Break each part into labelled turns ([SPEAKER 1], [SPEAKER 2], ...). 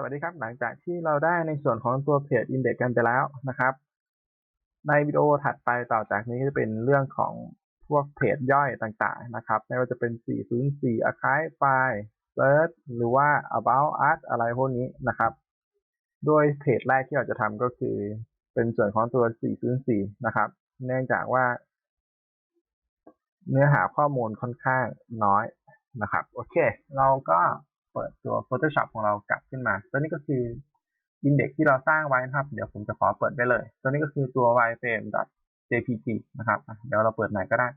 [SPEAKER 1] สวัสดีครับ หลังจากที่เราได้ในส่วนของตัวเพจ Index กันไปแล้วนะครับ ในวิดีโอถัดไปต่อจากนี้จะเป็นเรื่องของพวกเพจย่อยต่างๆนะครับ ไม่ว่าจะเป็น 404 Archive File Search หรือว่า About Us อะไรพวกนี้นะครับ โดยเพจแรกที่เราจะทำก็คือเป็นส่วนของตัว 404 นะครับ เนื่องจากว่า เนื้อหาข้อมูลค่อนข้างน้อยนะครับ โอเค เราก็ ปิดตัว Photoshop ของเรากลับขึ้นมา ตัวนี้ก็คือ index ที่เราสร้างไว้นะครับ เดี๋ยวผมจะขอเปิดได้เลย ตัวนี้ก็คือตัว wireframe.jpg นะครับ เดี๋ยวเราเปิดไหนก็ได้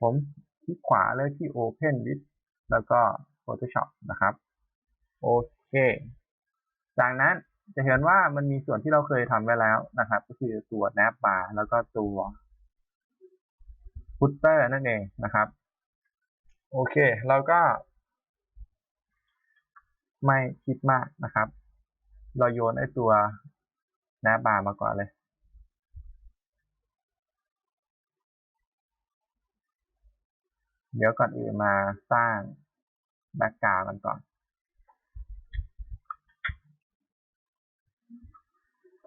[SPEAKER 1] ผมคลิกขวาเลยที่ open with แล้วก็ Photoshop นะครับ โอเค จากนั้นจะเห็นว่ามันมีส่วนที่เราเคยทำไว้แล้วนะครับ ก็คือตัว nav bar แล้วก็ตัว footer นั่นเองนะครับ โอเค เราก็ ไม่คิดมากนะครับ เราโยนไอ้ตัว nav bar มาก่อนเลย เดี๋ยวก่อนอื่นมาสร้างแบ็กกราวกันก่อน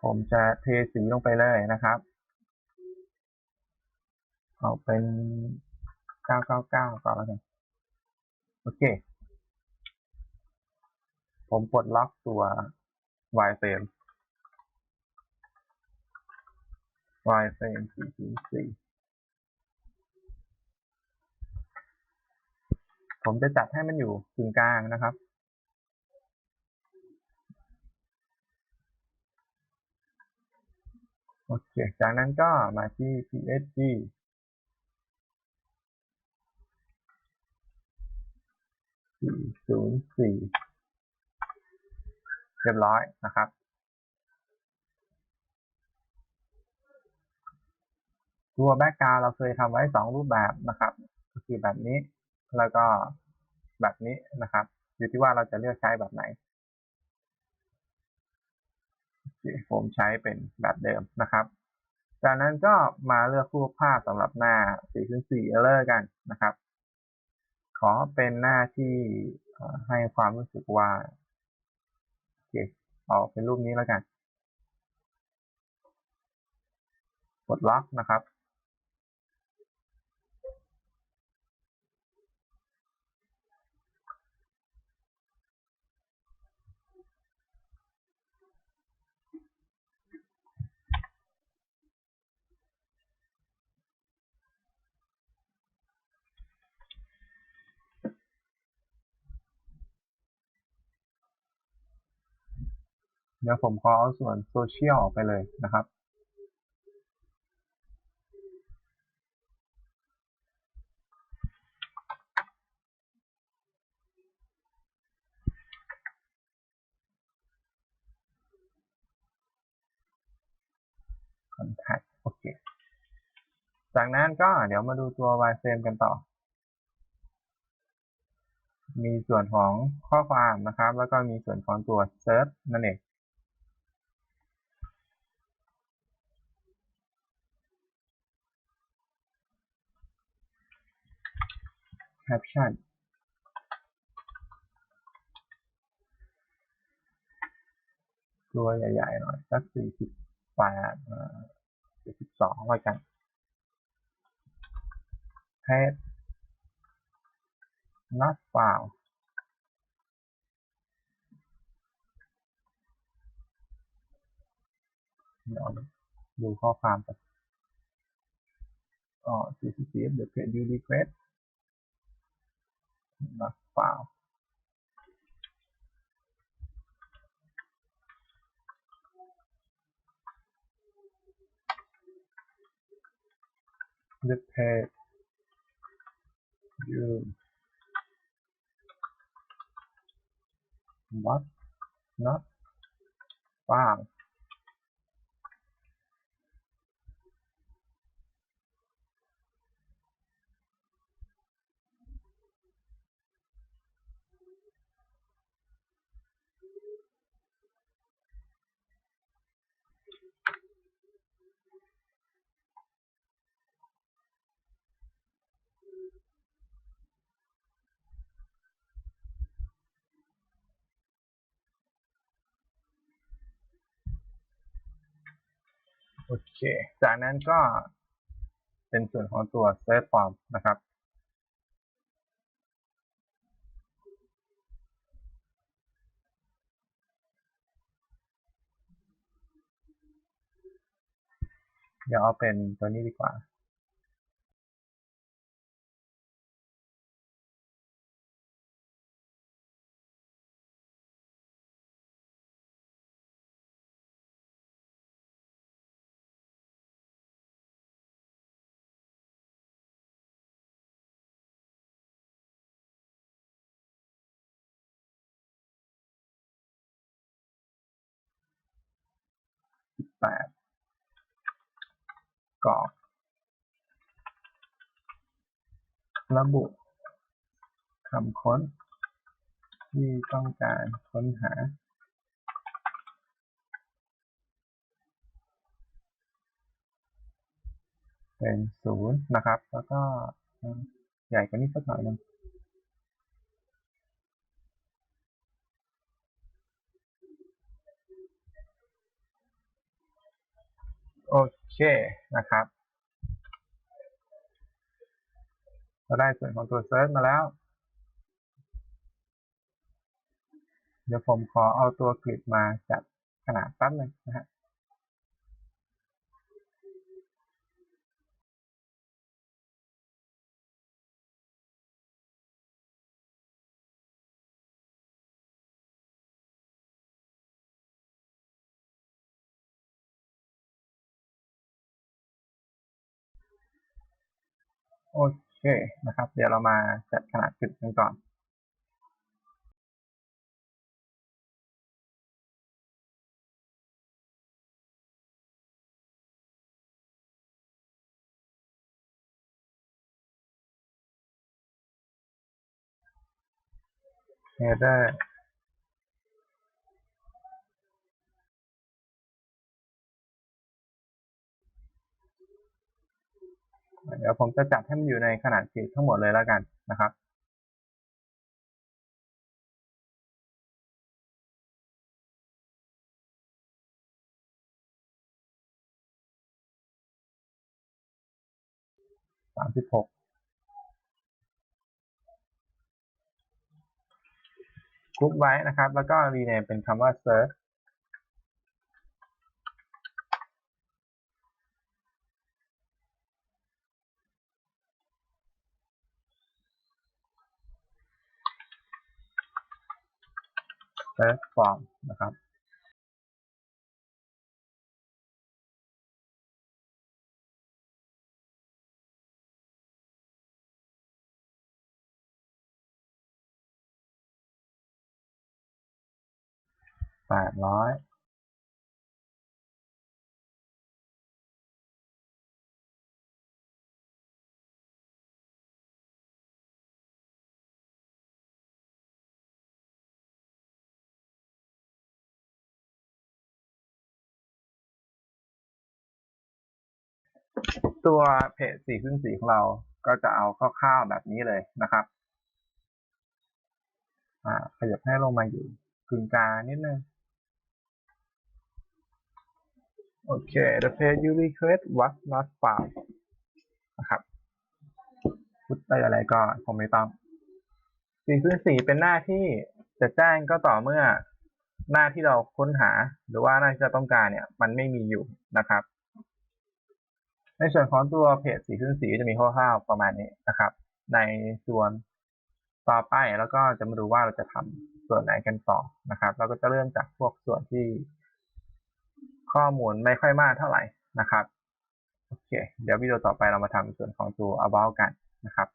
[SPEAKER 1] ผมจะเทสีลงไปเลยนะครับ เอาเป็น 999ก่อนแล้วกันโอเค ผมปลดล็อกตัว wireframe wireframe 404ผมจะจัดให้มันอยู่กึ่งกลางนะครับ โอเค จากนั้นก็มาที่ psg 404 รียบร้อยนะครับ ตัวแบ็กกราวเราเคยทำไว้สองรูปแบบนะครับก็คือแบบนี้แล้วก็แบบนี้นะครับ อยู่ที่ว่าเราจะเลือกใช้แบบไหนผมใช้เป็นแบบเดิมนะครับ จากนั้นก็มาเลือกรูปภาพสำหรับหน้า4.4 Error กันนะครับ ขอเป็นหน้าที่ให้ความรู้สึกว่า เอาเป็นรูปนี้แล้วกัน กดล็อกนะครับ ดี๋ยวผมขอเอาส่วนโซเชียลออกไปเลยนะครับ contact โอเค จากนั้นก็เดี๋ยวมาดูตัว wireframe กันต่อ มีส่วนของข้อความนะครับ แล้วก็มีส่วนของตัว search นั่นเอง caption ตัวใหญ่ๆหน่อยสักสี่สิบแปดสี่สิบสองไว้กัน paste not found เดี๋ยวดูข้อความกันอ๋อ CCTF the page you request not found. The page you. What not found โอเค จากนั้นก็เป็นส่วนของตัว search form นะครับ เดี๋ยวเอาเป็นตัวนี้ดีกว่า ดกรอกระบุคำค้น ที่ต้องการค้นหา เป็นศูนย์นะครับ แล้วก็ใหญ่กว่านี้สักหน่อยนึง โอ เคนะครับเราได้ส่วนของตัวเซิร์ชมาแล้ว เดี๋ยวผมขอเอาตัวกริดมาจัดขนาดแป๊บหนึงนะฮะ โอเคนะครับ เดี๋ยวเรามาจัดขนาดกริดกันก่อน header เดี๋ เดี๋ยวผมจะจัดให้มันอยู่ในขนาดกริดทั้งหมดเลยแล้วกันนะครับสามสิบหกกรุ๊ปไว้นะครับ แล้วก็ rename เป็นคำว่า search search form นะครับแปดร้อย ตัวเพจสี่ขึ้นสีของเราก็จะเอาคร่าวๆแบบนี้เลยนะครับอ่าขยับให้ลงมาอยู่กึ่งกลางนิดนึงโอเค the page you request was not found นะครับพูดได้อะไรก็คงไม่ต้องสี่พื้นสีเป็นหน้าที่จะแจ้งก็ต่อเมื่อหน้าที่เราค้นหา หรือว่าหน้าที่เราต้องการเนี่ย มันไม่มีอยู่นะครับ ในส่วนของตัวเพจสีพื้นสีจะมีคร่าวๆประมาณนี้นะครับ ในส่วนต่อไปแล้วก็จะมาดูว่าเราจะทำส่วนไหนกันต่อนะครับ เราก็จะเริ่มจากพวกส่วนที่ข้อมูลไม่ค่อยมากเท่าไหร่นะครับโอเค เดี๋ยววิดีโอต่อไปเรามาทำส่วนของตัว about กันนะครับ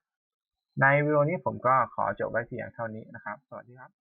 [SPEAKER 1] ในวิดีโอนี้ผมก็ขอจบไว้เพียงเท่านี้นะครับ สวัสดีครับ